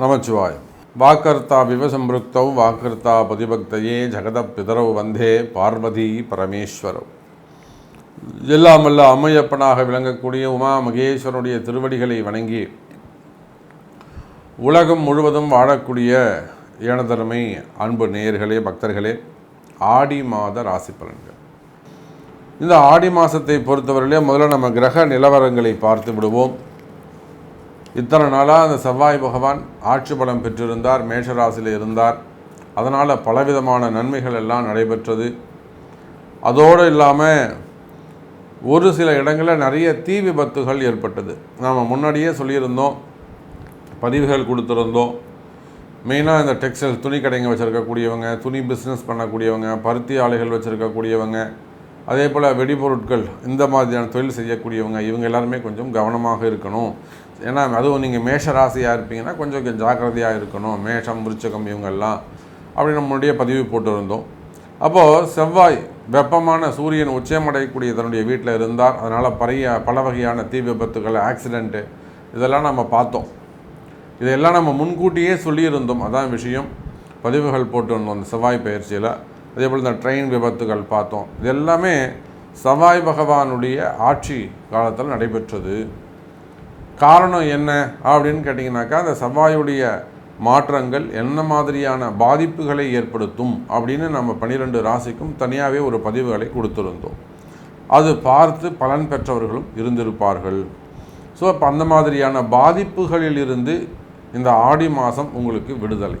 நமச்சிவாயம் வாக்கர்த்தா விவசம்பிருக்தௌ வாக்கர்த்தா பதிபக்தையே ஜெகத பிதரவு வந்தே பார்வதி பரமேஸ்வரவ் எல்லாமல்ல அம்மையப்பனாக விளங்கக்கூடிய உமா மகேஸ்வரனுடைய திருவடிகளை வணங்கி உலகம் முழுவதும் வாழக்கூடிய ஏனதருமை அன்பு நேயர்களே பக்தர்களே ஆடி மாத ராசி பலன்கள். இந்த ஆடி மாதத்தை பொறுத்தவரையிலே முதல்ல நம்ம கிரக நிலவரங்களை பார்த்து விடுவோம். இத்தனை நாளாக அந்த செவ்வாய் பகவான் ஆட்சி பலம் பெற்றிருந்தார் மேஷராசியில் இருந்தார். அதனால் பலவிதமான நன்மைகள் எல்லாம் நடைபெற்றது. அதோடு இல்லாமல் ஒரு சில இடங்களில் நிறைய தீ விபத்துகள் ஏற்பட்டது. நாம் முன்னாடியே சொல்லியிருந்தோம் பதிவுகள் கொடுத்துருந்தோம். மெயினாக இந்த டெக்ஸ்டைல் துணி கடைங்க வச்சுருக்கக்கூடியவங்க துணி பிஸ்னஸ் பண்ணக்கூடியவங்க பருத்தி ஆலைகள் வச்சுருக்கக்கூடியவங்க அதே போல் வெடிபொருட்கள் இந்த மாதிரியான தொழில் செய்யக்கூடியவங்க இவங்க எல்லாருமே கொஞ்சம் கவனமாக இருக்கணும். ஏன்னா அதுவும் நீங்கள் மேஷ ராசியாக இருப்பீங்கன்னா கொஞ்சம் ஜாக்கிரதையாக இருக்கணும். மேஷம் விருச்சகம் இவங்கெல்லாம் அப்படி நம்மளுடைய பதிவு போட்டிருந்தோம். அப்போது செவ்வாய் வெப்பமான சூரியன் உச்சமடையக்கூடிய தன்னுடைய வீட்டில் இருந்தார். அதனால் பழைய பல வகையான தீ விபத்துகள் ஆக்சிடெண்ட்டு இதெல்லாம் நம்ம பார்த்தோம். இதையெல்லாம் நம்ம முன்கூட்டியே சொல்லியிருந்தோம். அதான் விஷயம். பதிவுகள் போட்டிருந்தோம் அந்த செவ்வாய் பயிற்சியில். அதே போல் இந்த ட்ரெயின் விபத்துகள் பார்த்தோம். இது எல்லாமே சவாய் பகவானுடைய ஆட்சி காலத்தில் நடைபெற்றது. காரணம் என்ன அப்படின்னு கேட்டிங்கனாக்கா அந்த செவ்வாயுடைய மாற்றங்கள் என்ன மாதிரியான பாதிப்புகளை ஏற்படுத்தும் அப்படின்னு நம்ம பன்னிரெண்டு ராசிக்கும் தனியாகவே ஒரு பதிவுகளை கொடுத்துருந்தோம். அது பார்த்து பலன் பெற்றவர்களும் இருந்திருப்பார்கள். ஸோ அப்போ அந்த மாதிரியான பாதிப்புகளில் இருந்து இந்த ஆடி மாதம் உங்களுக்கு விடுதலை.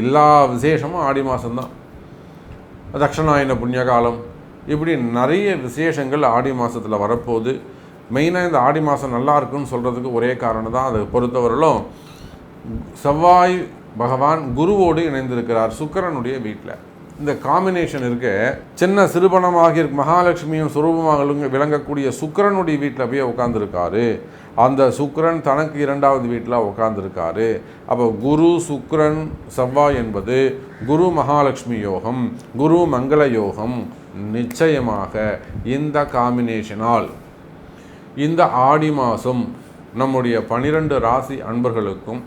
எல்லா விசேஷமும் ஆடி மாதம்தான் தட்சணாயன புண்ணிய காலம் இப்படி நிறைய விசேஷங்கள் ஆடி மாதத்தில் வரப்போகுது. மெயினாக இந்த ஆடி மாதம் நல்லா இருக்குன்னு சொல்கிறதுக்கு ஒரே காரணம் தான் அதை பொறுத்தவரையிலும் செவ்வாய் பகவான் குருவோடு இணைந்திருக்கிறார் சுக்கரனுடைய வீட்டில் இந்த காம்பினேஷன் இருக்க. சின்ன சிறுபணமாக இருக்கு மகாலட்சுமியும் சுரூபமாக விளங்கக்கூடிய சுக்கரனுடைய வீட்டில் போய் உட்காந்துருக்காரு அந்த சுக்கரன் தனக்கு இரண்டாவது வீட்டில் உட்காந்துருக்காரு அப்போ குரு சுக்கரன் செவ்வாய் என்பது குரு மகாலட்சுமி யோகம் குரு மங்கள யோகம். நிச்சயமாக இந்த காம்பினேஷனால் இந்த ஆடி மாதம் நம்முடைய பனிரெண்டு ராசி அன்பர்களுக்கும்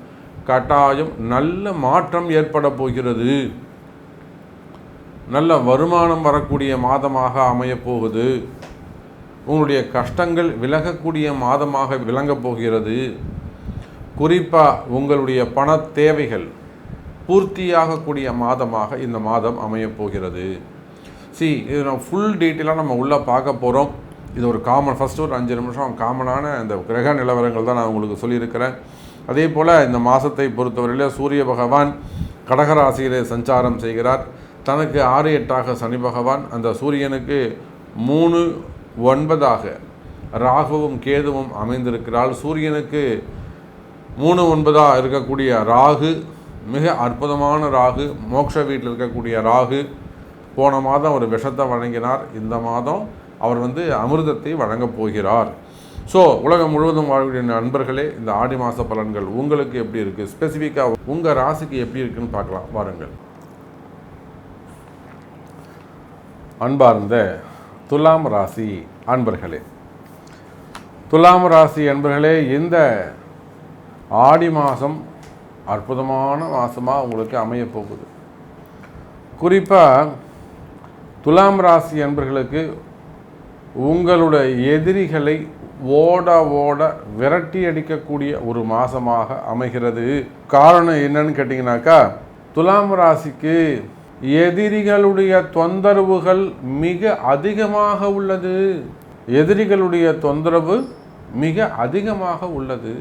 கட்டாயம் நல்ல மாற்றம் ஏற்பட போகிறது. நல்ல வருமானம் வரக்கூடிய மாதமாக அமையப் போகுது. உங்களுடைய கஷ்டங்கள் விலகக்கூடிய மாதமாக விளங்கப் போகிறது. குறிப்பாக உங்களுடைய பண தேவைகள் பூர்த்தியாகக்கூடிய மாதமாக இந்த மாதம் அமையப் போகிறது. சி இது நம்ம ஃபுல் டீட்டெயிலாக நம்ம உள்ளே பார்க்க போகிறோம் இது ஒரு காமன் ஃபஸ்ட்டு ஒரு அஞ்சு நிமிஷம் காமனான இந்த கிரக நிலவரங்கள் தான் நான் உங்களுக்கு சொல்லியிருக்கிறேன். அதே போல் இந்த மாதத்தை பொறுத்தவரையில் சூரிய பகவான் கடகராசியிலே சஞ்சாரம் செய்கிறார். தனக்கு ஆறு எட்டாக சனி பகவான் அந்த சூரியனுக்கு மூணு ஒன்பதாக ராகுவும் கேதுவும் அமைந்திருக்கிறாள். சூரியனுக்கு மூணு ஒன்பதாக இருக்கக்கூடிய ராகு மிக அற்புதமான ராகு மோக்ஷ வீட்டில் இருக்கக்கூடிய ராகு போன மாதம் ஒரு விஷத்தை வழங்கினார் இந்த மாதம் அவர் வந்து அமிர்தத்தை வழங்கப் போகிறார். ஸோ உலகம் முழுவதும் வாழக்கூடிய நண்பர்களே இந்த ஆடி மாத பலன்கள் உங்களுக்கு எப்படி இருக்குது ஸ்பெசிஃபிக்காக உங்கள் ராசிக்கு எப்படி இருக்குன்னு பார்க்கலாம். வாருங்கள். அன்பார்ந்த துலாம் ராசி அன்பர்களே துலாம் ராசி அன்பர்களே இந்த ஆடி மாதம் அற்புதமான மாதமாக உங்களுக்கு அமையப் போகுது. குறிப்பாக துலாம் ராசி அன்பர்களுக்கு உங்களுடைய எதிரிகளை ஓட ஓட விரட்டி அடிக்கக்கூடிய ஒரு மாதமாக அமைகிறது. காரணம் என்னன்னு கேட்டிங்கனாக்கா துலாம் ராசிக்கு எதிரிகளுடைய தொந்தரவுகள் மிக அதிகமாக உள்ளது. எதிரிகளுடைய தொந்தரவு மிக அதிகமாக உள்ளது.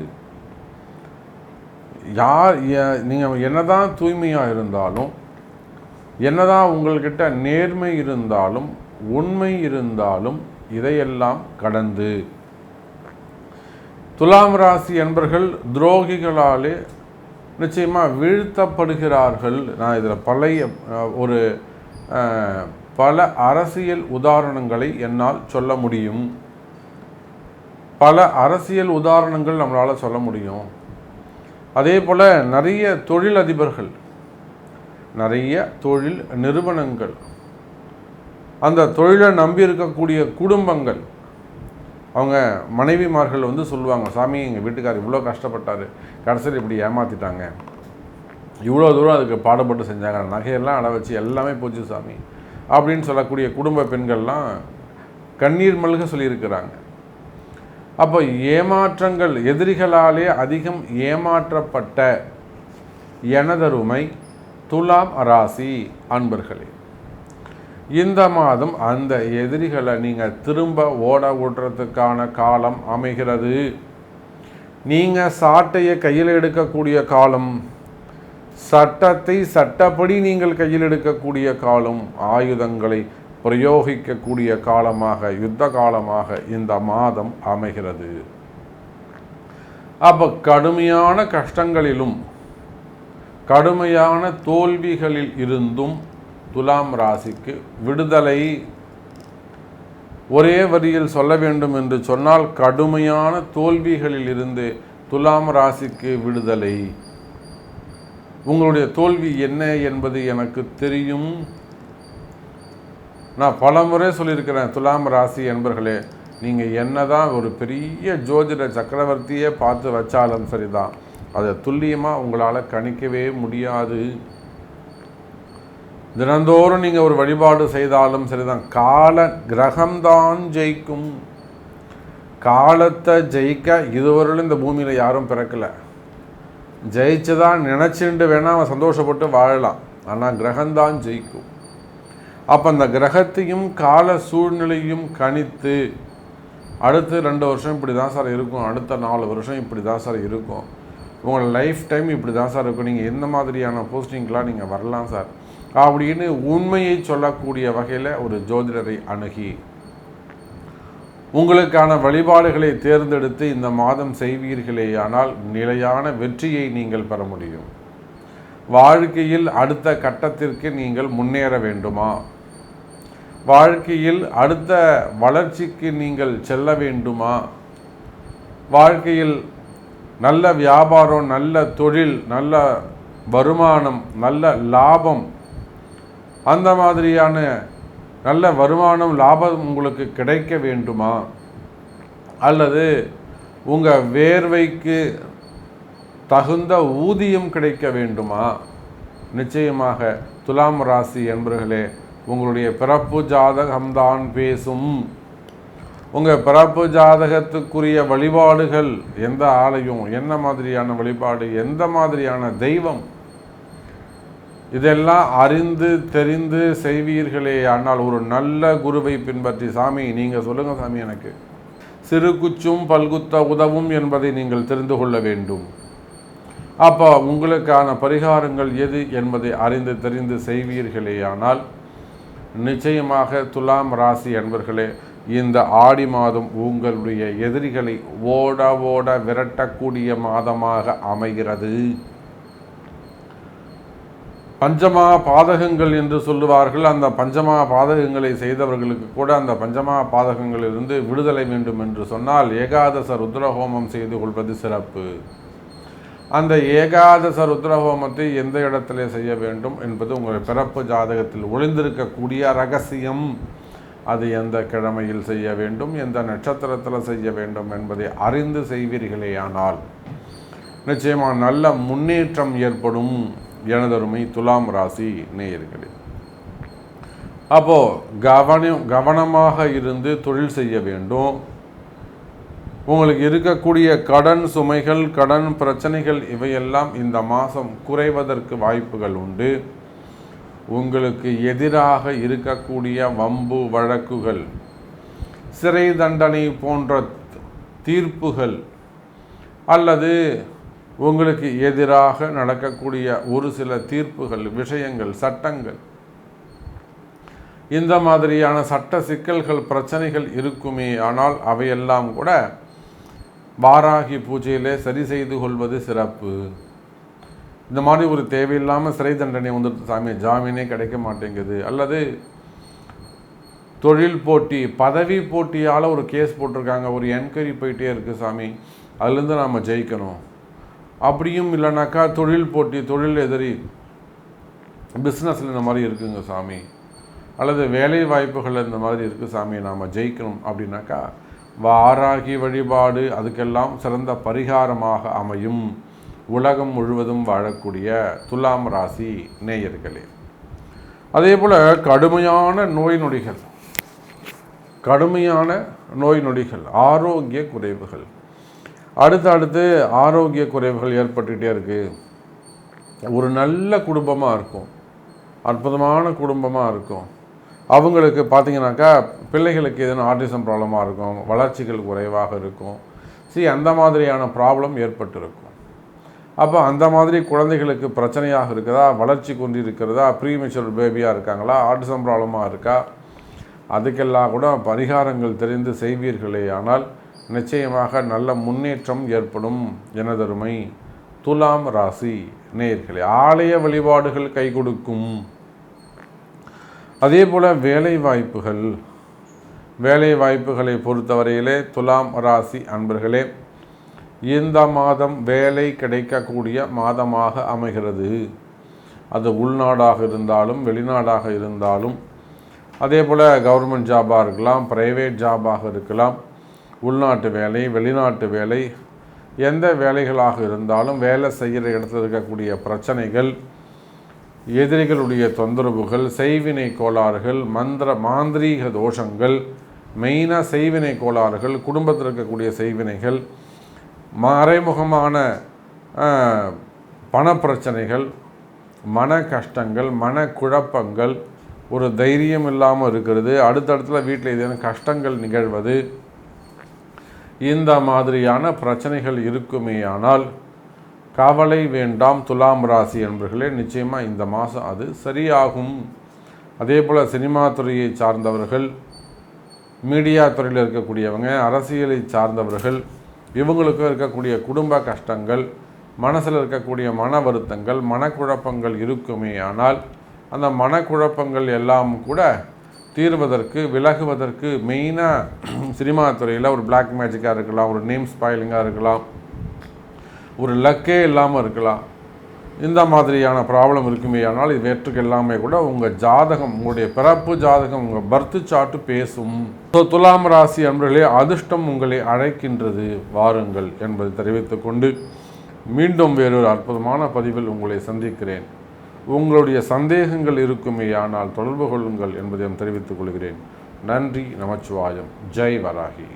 யார் நீங்கள் என்னதான் தூய்மையாக இருந்தாலும் என்னதான் உங்கள்கிட்ட நேர்மை இருந்தாலும் உண்மை இருந்தாலும் இதையெல்லாம் கடந்து. துலாம் ராசி என்பர்கள் துரோகிகளாலே நிச்சயமாக வீழ்த்தப்படுகிறார்கள். நான் இதில் பழைய ஒரு பல அரசியல் உதாரணங்களை என்னால் சொல்ல முடியும். பல அரசியல் உதாரணங்கள் நம்மளால் சொல்ல முடியும். அதே போல் நிறைய தொழிலதிபர்கள் நிறைய தொழில் நிறுவனங்கள் அந்த தொழிலை நம்பி இருக்கக்கூடிய குடும்பங்கள் அவங்க மனைவிமார்கள் வந்து சொல்லுவாங்க சாமி எங்கள் வீட்டுக்கார் இவ்வளோ கஷ்டப்பட்டார் கடைசியில் இப்படி ஏமாற்றிட்டாங்க இவ்வளோ தூரம் அதுக்கு பாடுபட்டு செஞ்சாங்க நகையெல்லாம் அடை வச்சு எல்லாமே போச்சு சாமி. அப்படின்னு சொல்லக்கூடிய குடும்ப பெண்கள்லாம் கண்ணீர் மல்க சொல்லியிருக்கிறாங்க. அப்போ ஏமாற்றங்கள் எதிரிகளாலே அதிகம் ஏமாற்றப்பட்ட எனதருமை துலாம் ராசி அன்பர்களே இந்த மாதம் அந்த எதிரிகளை நீங்கள் திரும்ப ஓட விடுறதுக்கான காலம் அமைகிறது. நீங்கள் சாட்டையை கையில் எடுக்கக்கூடிய காலம் சட்டத்தை சட்டப்படி நீங்கள் கையில் எடுக்கக்கூடிய காலம் ஆயுதங்களை பிரயோகிக்கக்கூடிய காலமாக யுத்த காலமாக இந்த மாதம் அமைகிறது. அப்போ கடுமையான கஷ்டங்களிலும் கடுமையான தோல்விகளில் இருந்தும் துலாம் ராசிக்கு விடுதலை. ஒரே வரியில் சொல்ல வேண்டும் என்று சொன்னால் கடுமையான தோல்விகளில் இருந்து துலாம் ராசிக்கு விடுதலை. உங்களுடைய தோல்வி என்ன என்பது எனக்கு தெரியும். நான் பல முறை சொல்லியிருக்கிறேன் துலாம் ராசி என்பர்களே நீங்கள் என்னதான் ஒரு பெரிய ஜோதிட சக்கரவர்த்தியே பார்த்து வச்சாலும் சரிதான். அதை துல்லியமாக உங்களால் கணிக்கவே முடியாது. தினந்தோறும் நீங்கள் ஒரு வழிபாடு செய்தாலும் சரிதான். கால கிரகம்தான் ஜெயிக்கும். காலத்தை ஜெயிக்க இதுவரையிலும் இந்த பூமியில் யாரும் பிறக்கலை. ஜெயிச்சுதான் நினச்சிண்டு வேணால் அவன் சந்தோஷப்பட்டு வாழலாம். ஆனால் கிரகம்தான் ஜெயிக்கும். அப்போ அந்த கிரகத்தையும் கால சூழ்நிலையும் கணித்து அடுத்து ரெண்டு வருஷம் இப்படி தான் சார் இருக்கும். அடுத்த நாலு வருஷம் இப்படி தான் சார் இருக்கும். உங்கள் லைஃப் டைம் இப்படி தான் சார் இருக்கும். நீங்கள் எந்த மாதிரியான போஸ்டிங்கெலாம் நீங்கள் வரலாம் சார். அப்படின்னு உண்மையை சொல்லக்கூடிய வகையில் ஒரு ஜோதிடரை அணுகி உங்களுக்கான வழிபாடுகளை தேர்ந்தெடுத்து இந்த மாதம் செய்வீர்களே ஆனால் நிலையான வெற்றியை நீங்கள் பெற முடியும். வாழ்க்கையில் அடுத்த கட்டத்திற்கு நீங்கள் முன்னேற வேண்டுமா? வாழ்க்கையில் அடுத்த வளர்ச்சிக்கு நீங்கள் செல்ல வேண்டுமா? வாழ்க்கையில் நல்ல வியாபாரம் நல்ல தொழில் நல்ல வருமானம் நல்ல லாபம் அந்த மாதிரியான நல்ல வருமானம் லாபம் உங்களுக்கு கிடைக்க வேண்டுமா? அல்லது உங்கள் வேர்வைக்கு தகுந்த ஊதியம் கிடைக்க வேண்டுமா? நிச்சயமாக துலாம் ராசி என்பர்களே உங்களுடைய பிறப்பு ஜாதகம்தான் பேசும். உங்கள் பிறப்பு ஜாதகத்துக்குரிய வழிபாடுகள் எந்த ஆலயம் என்ன மாதிரியான வழிபாடு எந்த மாதிரியான தெய்வம் இதெல்லாம் அறிந்து தெரிந்து செய்வீர்களே ஆனால் ஒரு நல்ல குருவை பின்பற்றி சாமி நீங்கள் சொல்லுங்கள் சாமி எனக்கு. சிறு குச்சும் பல்குத்த உதவும் என்பதை நீங்கள் தெரிந்து கொள்ள வேண்டும். அப்போ உங்களுக்கான பரிகாரங்கள் எது என்பதை அறிந்து தெரிந்து செய்வீர்களே ஆனால் நிச்சயமாக துலாம் ராசி என்பர்களே இந்த ஆடி மாதம் உங்களுடைய எதிரிகளை ஓட ஓட விரட்டக்கூடிய மாதமாக அமைகிறது. பஞ்சமா பாதகங்கள் என்று சொல்லுவார்கள். அந்த பஞ்சமா பாதகங்களை செய்தவர்களுக்கு கூட அந்த பஞ்சமா பாதகங்களிலிருந்து விடுதலை வேண்டும் என்று சொன்னால் ஏகாதச ருத்ரஹோமம் செய்து கொள்வது சிறப்பு. அந்த ஏகாதச ருத்ரஹோமத்தை எந்த இடத்துல செய்ய வேண்டும் என்பது உங்கள் பிறப்பு ஜாதகத்தில் ஒளிந்திருக்கக்கூடிய ரகசியம். அது எந்த கிழமையில் செய்ய வேண்டும் எந்த நட்சத்திரத்தில் செய்ய வேண்டும் என்பதை அறிந்து செய்வீர்களேயானால் நிச்சயமாக நல்ல முன்னேற்றம் ஏற்படும். எனதருமை துலாம் ராசி நேயர்களே. அப்போது கவனம் கவனமாக இருந்து தொழில் செய்ய வேண்டும். உங்களுக்கு இருக்கக்கூடிய கடன் சுமைகள் கடன் பிரச்சனைகள் இவையெல்லாம் இந்த மாதம் குறைவதற்கு வாய்ப்புகள் உண்டு. உங்களுக்கு எதிராக இருக்கக்கூடிய வம்பு வழக்குகள் சிறை தண்டனை போன்ற தீர்ப்புகள் அல்லது உங்களுக்கு எதிராக நடக்கக்கூடிய ஒரு சில தீர்ப்புகள் விஷயங்கள் சட்டங்கள். இந்த மாதிரியான சட்ட சிக்கல்கள் பிரச்சனைகள் இருக்குமே. ஆனால் அவையெல்லாம் கூட வாராகி பூஜையிலே சரி செய்து கொள்வது சிறப்பு. இந்த மாதிரி ஒரு தேவையில்லாமல் சிறை தண்டனை வந்துட்டு சாமி ஜாமீனே கிடைக்க மாட்டேங்குது. அல்லது தொழில் போட்டி பதவி போட்டியால் ஒரு கேஸ் போட்டிருக்காங்க. ஒரு என்கொயரி போயிட்டே இருக்குது சாமி. அதுலேருந்து நாம் ஜெயிக்கணும். அப்படியும் இல்லைனாக்கா தொழில் போட்டி தொழில் எதிரி பிஸ்னஸில் இந்த மாதிரி இருக்குங்க சாமி. அல்லது வேலை வாய்ப்புகள் இந்த மாதிரி இருக்குது சாமி நாம் ஜெயிக்கணும் அப்படின்னாக்கா வாராகி வழிபாடு அதுக்கெல்லாம் சிறந்த பரிகாரமாக அமையும். உலகம் முழுவதும் வாழக்கூடிய துலாம் ராசி நேயர்களே. அதே போல் கடுமையான நோய் நொடிகள் கடுமையான நோய் நொடிகள் ஆரோக்கிய குறைவுகள் அடுத்து அடுத்து ஆரோக்கிய குறைவுகள் ஏற்பட்டுக்கிட்டே இருக்குது ஒரு நல்ல குடும்பமாக இருக்கும். அற்புதமான குடும்பமாக இருக்கும். அவங்களுக்கு பார்த்தீங்கன்னாக்கா பிள்ளைகளுக்கு எதுனா ஆர்டிசம் ப்ராப்ளமாக இருக்கும் வளர்ச்சிகள் குறைவாக இருக்கும். சி அந்த மாதிரியான ப்ராப்ளம் ஏற்பட்டிருக்கும். அப்போ அந்த மாதிரி குழந்தைகளுக்கு பிரச்சனையாக இருக்குதா? வளர்ச்சி குன்றி இருக்கிறதா? ப்ரீமெச்சூர் பேபியாக இருக்காங்களா? ஆர்டிசம் ப்ராப்ளமாக இருக்கா? அதுக்கெல்லாம் கூட பரிகாரங்கள் தெரிந்து செய்வீர்களே. ஆனால் நிச்சயமாக நல்ல முன்னேற்றம் ஏற்படும் எனதருமை துலாம் ராசி நேர்களே ஆலய வழிபாடுகள் கை கொடுக்கும். அதே போல் வேலை வாய்ப்புகள். வேலை வாய்ப்புகளை பொறுத்தவரையிலே துலாம் ராசி அன்பர்களே இந்த மாதம் வேலை கிடைக்கக்கூடிய மாதமாக அமைகிறது. அது உள்நாடாக இருந்தாலும் வெளிநாடாக இருந்தாலும் அதே போல் கவர்மெண்ட் ஜாபாக இருக்கலாம் ப்ரைவேட் ஜாபாக இருக்கலாம் உள்நாட்டு வேலை வெளிநாட்டு வேலை எந்த வேலைகளாக இருந்தாலும் வேலை செய்கிற இடத்துல இருக்கக்கூடிய பிரச்சனைகள் எதிரிகளுடைய தொந்தரவுகள் செய்வினை கோளாறுகள் மந்திர மாந்திரீக தோஷங்கள் மெயினாக செய்வினை கோளாறுகள் குடும்பத்தில் இருக்கக்கூடிய செய்வினைகள் மறைமுகமான பணப்பிரச்சனைகள் மன கஷ்டங்கள் மன குழப்பங்கள் ஒரு தைரியம் இல்லாமல் இருக்கிறது அடுத்தடுத்துல வீட்டில் ஏதேனும் கஷ்டங்கள் நிகழ்வது இந்த மாதிரியான பிரச்சனைகள் இருக்குமேயானால் கவலை வேண்டாம் துலாம் ராசி என்பர்களே நிச்சயமாக இந்த மாதம் அது சரியாகும். அதே போல் சினிமா துறையை சார்ந்தவர்கள் மீடியா துறையில் இருக்கக்கூடியவங்க அரசியலை சார்ந்தவர்கள் இவங்களுக்கும் இருக்கக்கூடிய குடும்ப கஷ்டங்கள் மனசில் இருக்கக்கூடிய மன வருத்தங்கள் மனக்குழப்பங்கள் இருக்குமே ஆனால் அந்த மனக்குழப்பங்கள் எல்லாம் கூட தீர்வதற்கு விலகுவதற்கு மெயினாக சினிமா துறையில் ஒரு பிளாக் மேஜிக்காக இருக்கலாம் ஒரு நேம் ஸ்பாயிலிங்காக இருக்கலாம் ஒரு லக்கே இல்லாமல் இருக்கலாம். இந்த மாதிரியான ப்ராப்ளம் இருக்குமே ஆனால் இவற்றுக்கு எல்லாமே கூட உங்கள் ஜாதகம் உங்களுடைய பிறப்பு ஜாதகம் உங்கள் பர்த்து சாட்டு பேசும். ஸோ துலாம் ராசி அன்பர்களே அதிர்ஷ்டம் உங்களை அழைக்கின்றது. வாருங்கள் என்பதை தெரிவித்துக்கொண்டு மீண்டும் வேறொரு அற்புதமான பதிவில் உங்களை சந்திக்கிறேன். உங்களுடைய சந்தேகங்கள் இருக்குமே ஆனால் தொடர்பு கொள்ளுங்கள் என்பதையும் தெரிவித்துக் கொள்கிறேன். நன்றி நமச்சிவாயம். ஜெய் வராகி.